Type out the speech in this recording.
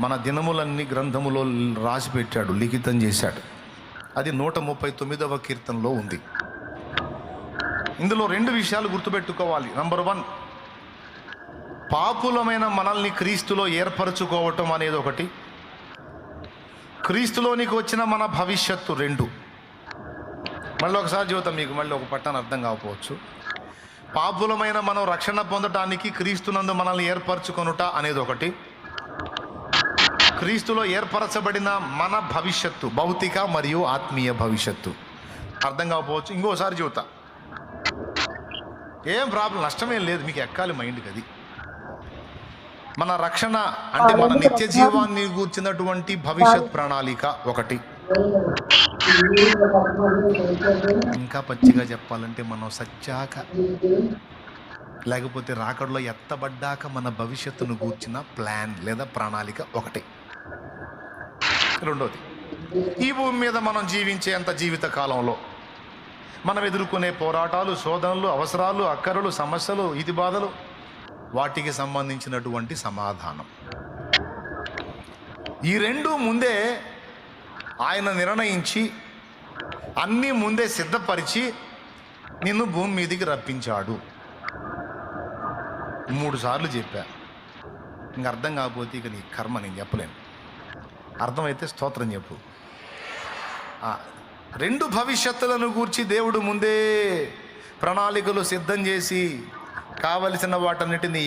మన దినములన్నీ గ్రంథములో రాసి పెట్టాడు లిఖితం చేశాడు. అది నూట ముప్పై తొమ్మిదవ కీర్తనలో ఉంది. ఇందులో రెండు విషయాలు గుర్తుపెట్టుకోవాలి. నంబర్ వన్ పాపులమైన మనల్ని క్రీస్తులో ఏర్పరచుకోవటం అనేది ఒకటి. క్రీస్తులోనికి వచ్చిన మన భవిష్యత్తు రెండు. మళ్ళీ ఒకసారి చూద్దాం మీకు మళ్ళీ ఒక పట్టణ అర్థం కాకపోవచ్చు. పాపులమైన మనం రక్షణ పొందటానికి క్రీస్తునందు మనల్ని ఏర్పరచుకొనుట అనేది ఒకటి. క్రీస్తులో ఏర్పరచబడిన మన భవిష్యత్తు భౌతిక మరియు ఆత్మీయ భవిష్యత్తు. అర్థం కాకపోవచ్చు. ఇంకోసారి చూతా ఏం ప్రాబ్లం? నష్టమేం లేదు. మీకు ఎక్కాలి మైండ్కి అది. మన రక్షణ అంటే మన నిత్య జీవాన్ని కూర్చున్నటువంటి భవిష్యత్ ప్రణాళిక ఒకటి. ఇంకా పచ్చిగా చెప్పాలంటే మనం సచ్చాక లేకపోతే రాకడలో ఎత్తబడ్డాక మన భవిష్యత్తును కూర్చిన ప్లాన్ లేదా ప్రణాళిక ఒకటి. రెండోది ఈ భూమి మీద మనం జీవించేంత జీవిత కాలంలో మనం ఎదుర్కొనే పోరాటాలు శోధనలు అవసరాలు అక్కరలు సమస్యలు ఇది బాధలు వాటికి సంబంధించినటువంటి సమాధానం. ఈ రెండు ముందే ఆయన నిర్ణయించి అన్నీ ముందే సిద్ధపరిచి నిన్ను భూమి మీదికి రప్పించాడు. మూడు సార్లు చెప్పా ఇంక అర్థం కాకపోతే ఇక నీ కర్మ నేను చెప్పలేను. అర్థమైతే స్తోత్రం చెప్పు. రెండు భవిష్యత్తులను గూర్చి దేవుడు ముందే ప్రణాళికలు సిద్ధం చేసి కావలసిన వాటన్నిటిని